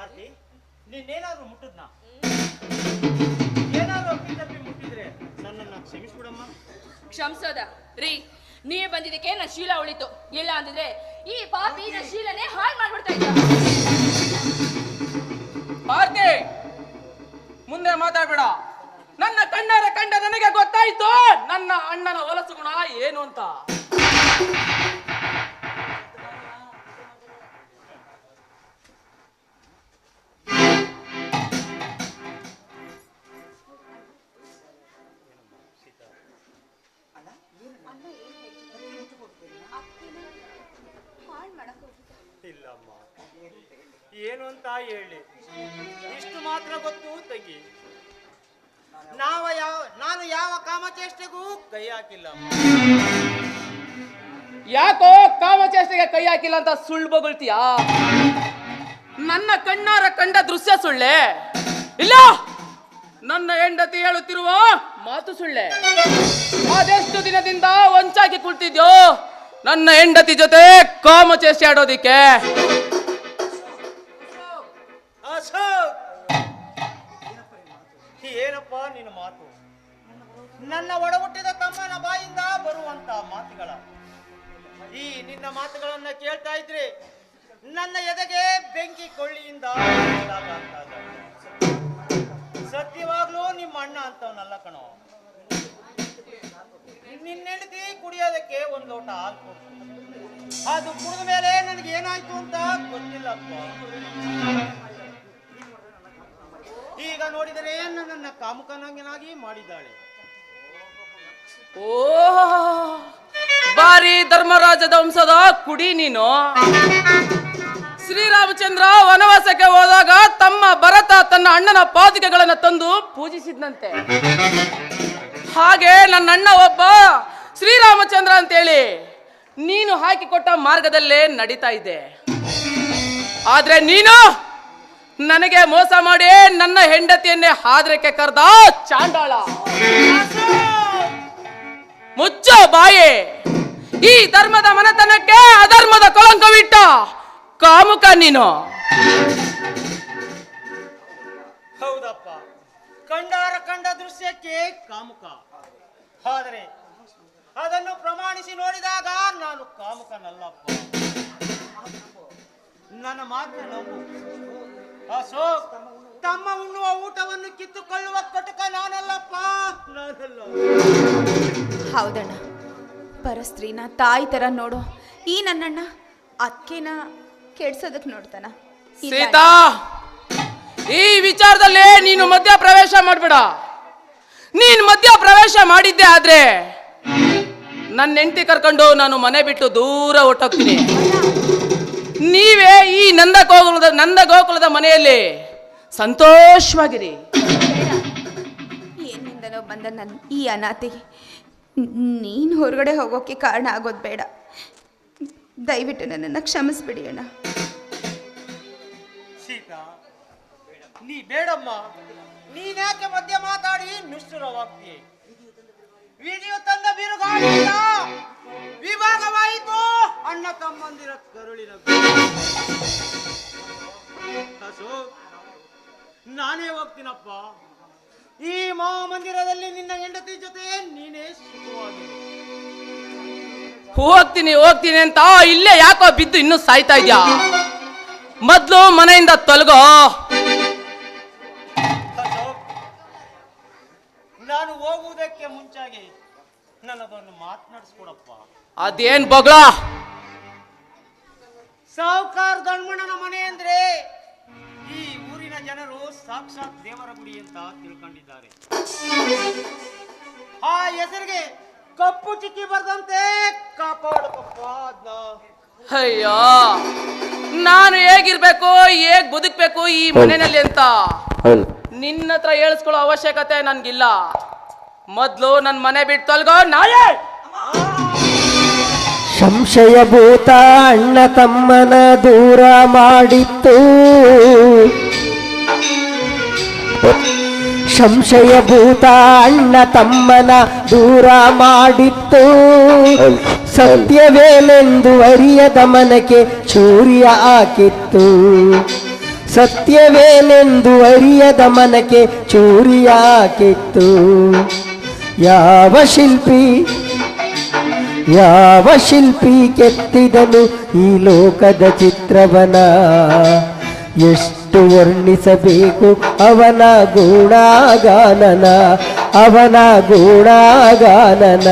ಆರತಿ ನೀನೇನಾದ್ರೂ ಮುಟ್ಟದ್ನ? ಏನಾದ್ರು ಅಪ್ಪಿ ತಪ್ಪಿ ಮುಟ್ಟಿದ್ರೆ ನನ್ನನ್ನ ಕ್ಷಮಿಸ್ಬಿಡಮ್ಮ. ಕ್ಷಮಿಸೋದ. ರೀ ನೀ ಬಂದಿದ್ದಕ್ಕೆ ನನ್ನ ಶೀಲ ಉಳಿತು. ಇಲ್ಲ ಅಂದಿದ್ರೆ ಈ ಪಾಪಿ ನನ್ನ ಶೀಲನೇ ಹಾಳು ಮಾಡ್ಬಿಡ್ತಾ ಇದ್ದ. ಭಾರತಿ ಮುಂದೆ ಮಾತಾಡ್ಬೇಡ. ನನ್ನ ಕಣ್ಣರ ಕಂಡ ನನಗೆ ಗೊತ್ತಾಯ್ತು ನನ್ನ ಅಣ್ಣನ ಹೊಲಸು ಗುಣ ಏನು ಅಂತ. ಇಲ್ಲಮ್ಮ ಏನು ಅಂತ ಹೇಳಿ. ಇಷ್ಟು ಮಾತ್ರ ಗೊತ್ತು, ತಗಿ. ನಾವ ಯಾವ, ನಾನು ಯಾವ ಕಾಮಚೇಷ್ಟೆಗೂ ಕೈ ಹಾಕಿಲ್ಲ ಯಾಕೋ ಕಾಮಚೇಷ್ಟೆಗೆ ಕೈ ಹಾಕಿಲ್ಲ ಅಂತ ಸುಳ್ಳು ಬೊಗಳ್ತೀಯಾ? ನನ್ನ ಕಣ್ಣಾರ ಕಂಡ ದೃಶ್ಯ ಸುಳ್ಳೆ? ಇಲ್ಲ, ನನ್ನ ಹೆಂಡತಿ ಹೇಳುತ್ತಿರುವ ಮಾತು ಸುಳ್ಳೆ? ಅದೆಷ್ಟು ದಿನದಿಂದ ಕುಳ್ತಿದ್ಯೋ ನನ್ನ ಹೆಂಡತಿ ಜೊತೆ ಕಾಮ ಚೇಸ್ಟಿ ಆಡೋದಿಕ್ಕೆ. ಏನಪ್ಪ ನಿನ್ನ ಮಾತು? ನನ್ನ ಒಡಹುಟ್ಟಿದ ತಮ್ಮನ ಬಾಯಿಂದ ಬರುವಂತ ಮಾತುಗಳ. ಈ ನಿನ್ನ ಮಾತುಗಳನ್ನ ಕೇಳ್ತಾ ಇದ್ರೆ ನನ್ನ ಎದೆಗೆ ಬೆಂಕಿ ಕೊಳ್ಳಿಯಿಂದ. ಸತ್ಯವಾಗ್ಲೂ ನಿಮ್ಮ ಅಣ್ಣ ಅಂತವನಲ್ಲ ಕಣೋ. ನಿನ್ನ ಹೆಂಡತಿ ಕುಡಿಯೋದಕ್ಕೆ ಒಂದು ಲೋಟ ಹಾಲು ಅದು ಕುಡಿದ ಮೇಲೆ ನನಗೆ ಏನಾಯ್ತು ಅಂತ ಗೊತ್ತಿಲ್ಲಪ್ಪ. ಈಗ ನೋಡಿದರೆ ನನ್ನ ಕಾಮುಕನಾಗಿ ಮಾಡಿದ್ದಾಳೆ. ಓ ಬಾರಿ ಧರ್ಮರಾಜದ ವಂಶದ ಕುಡಿ ನೀನು. ಶ್ರೀರಾಮಚಂದ್ರ ವನವಾಸಕ್ಕೆ ಹೋದಾಗ ತಮ್ಮ ಭರತ ತನ್ನ ಅಣ್ಣನ ಪಾದಿಕೆಗಳನ್ನು ತಂದು ಪೂಜಿಸಿದ್ನಂತೆ. ಹಾಗೆ ನನ್ನ ಅಣ್ಣ ಒಬ್ಬ ಶ್ರೀರಾಮಚಂದ್ರ ಅಂತೇಳಿ ನೀನು ಹಾಕಿಕೊಟ್ಟ ಮಾರ್ಗದಲ್ಲೇ ನಡೀತಾ ಇದೆ. ಆದ್ರೆ ನೀನು ನನಗೆ ಮೋಸ ಮಾಡಿ ನನ್ನ ಹೆಂಡತಿಯನ್ನೇ ಹಾದ್ರಕ್ಕೆ ಕರೆದ ಚಾಂಡಾಳ. ಮುಚ್ಚೋ ಬಾಯಿ. ಈ ಧರ್ಮದ ಮನೆತನಕ್ಕೆ ಅಧರ್ಮದ ಕಾಮುಕ ನೀನು. ಹೌದಪ್ಪ. ಕಂಡಾರ ಕಂಡ ದೃಶ್ಯಕ್ಕೆ ಕಾಮುಕ. ಆದರೆ ಅದನ್ನು ಪ್ರಮಾಣಿಸಿ ನೋಡಿದಾಗ ನಾನು ಕಾಮುಕನಲ್ಲಪ್ಪ. ನನ್ನ ಮಾತು ನಂಬು ಅಶೋಕ್ ತಮ್ಮ ಉಣ್ಣುವ ಊಟವನ್ನು ಕಿತ್ತುಕೊಳ್ಳುವ ಕಟಕ ನಾನಲ್ಲಪ್ಪ. ನಾನಲ್ಲ. ಹೌದಣ್ಣ. ಪರಸ್ತ್ರೀನ ತಾಯಿ ಥರ ನೋಡು. ಈ ನನ್ನಣ್ಣ ಅಕ್ಕೆನ ಕೆಡ್ಸೋದಕ್ಕೆ ನೋಡ್ತಾನ. ಇಲ್ಲ. ಸೀತಾ ಈ ವಿಚಾರದಲ್ಲಿ ನೀನು ಮಧ್ಯ ಪ್ರವೇಶ ಮಾಡ್ಬೇಡ. ನೀನ್ ಮಧ್ಯ ಪ್ರವೇಶ ಮಾಡಿದ್ದೆ ಆದ್ರೆ ನನ್ನ ಹೆಂಡತಿ ಕರ್ಕೊಂಡು ನಾನು ಮನೆ ಬಿಟ್ಟು ದೂರ ಹೊಟ್ಟೋಗ್ತೀನಿ ನೀವೇ ಈ ನಂದ ಗೋಕುಲದ ನಂದ ಗೋಕುಲದ ಮನೆಯಲ್ಲಿ ಸಂತೋಷವಾಗಿರಿ. ಏನಿಂದನೋ ಬಂದ ನನ್ನ ಈ ಅನಾಥೆಗೆ. ನೀನು ಹೊರಗಡೆ ಹೋಗೋಕೆ ಕಾರಣ ಆಗೋದು ಬೇಡ. ದಯವಿಟ್ಟು ನನ್ನನ್ನು ಕ್ಷಮಿಸ್ಬಿಡಿ ಅಣ್ಣ. ಸೀತಾ, ನೀ ಬೇಡಮ್ಮ. ನೀನ್ಯಾಕೆ ಮಧ್ಯ ಮಾತಾಡಿ? ನಿಷ್ಠುರವಾಗ್ತೀಯ. ವಿಧಿಯು ತಂದ ಬಿರುಗಾಳಿಯಿಂದ ವಿಭಾಗವಾಯಿತು. ಅಣ್ಣ ತಮ್ಮಂದಿರ ಕರುಳಿನ ನಾನೇ ಹೋಗ್ತೀನಪ್ಪ. ಈ ಮಹಾಮಂದಿರದಲ್ಲಿ ನಿನ್ನ ಹೆಂಡತಿ ಜೊತೆ ನೀನೇ ಸುಖವಾಗಿರು. ಹೋಗ್ತೀನಿ ಹೋಗ್ತೀನಿ ಅಂತ ಇಲ್ಲೇ ಯಾಕೋ ಬಿದ್ದು ಇನ್ನೂ ಸಾಯ್ತಾ ಇದ್ಯಾ? ಮೊದ್ಲು ಮನೆಯಿಂದ ತೊಲಗೋ. ನಾನು ಹೋಗುವುದಕ್ಕೆ ಮುಂಚಾಗಿ ನನ್ನದನ್ನು ಮಾತನಾಡಿಸ್ಕೊಡಪ್ಪ ಅದೇನ್ ಬಗಳ? ಸಾವುಕಾರ ಗಣ್ಮಣ್ಣನ ಮನೆ ಅಂದ್ರೆ ಈ ಊರಿನ ಜನರು ಸಾಕ್ಷಾತ್ ದೇವರ ಗುಡಿ ಅಂತ ತಿಳ್ಕೊಂಡಿದ್ದಾರೆ. ಆ ಹೆಸರಿಗೆ ಕಪ್ಪು ಚಿಕ್ಕಿ ಬರ್ದಂತೆ ಕಾಪಾಡಪ್ಪ ಅಯ್ಯೋ ನಾನು ಹೇಗಿರ್ಬೇಕು ಹೇಗ್ ಬದುಕ್ಬೇಕು ಈ ಮನೆಯಲ್ಲಿ ಅಂತ? ನಿನ್ನ ಹತ್ರ ಹೇಳಿಸ್ಕೊಳ್ಳೋ ಅವಶ್ಯಕತೆ ನನ್ಗಿಲ್ಲ. ಮೊದ್ಲು ನನ್ ಮನೆ ಬಿಟ್ಟು ತೊಲ್ಗೋ ನಾಳೆ! ಸಂಶಯಭೂತ ಅಣ್ಣ ತಮ್ಮನ ದೂರ ಮಾಡಿತ್ತು. ಸಂಶಯಭೂತ ಅಣ್ಣ ತಮ್ಮನ ದೂರ ಮಾಡಿತ್ತು. ಸತ್ಯವೇನೆಂದು ಅರಿಯದ ಮನಕ್ಕೆ ಚೂರಿಯ ಹಾಕಿತ್ತು. ಸತ್ಯವೇನೆಂದು ಅರಿಯದ ಮನಕ್ಕೆ ಚೂರಿಯಾಕಿತ್ತು ಯಾವ ಶಿಲ್ಪಿ ಯಾವ ಶಿಲ್ಪಿ ಕೆತ್ತಿದನು ಈ ಲೋಕದ ಚಿತ್ರವನ? ಎಷ್ಟು ವರ್ಣಿಸಬೇಕು? ಅವನ ಗುಣಗಾನನ ಅವನ ಗುಣಗಾನನ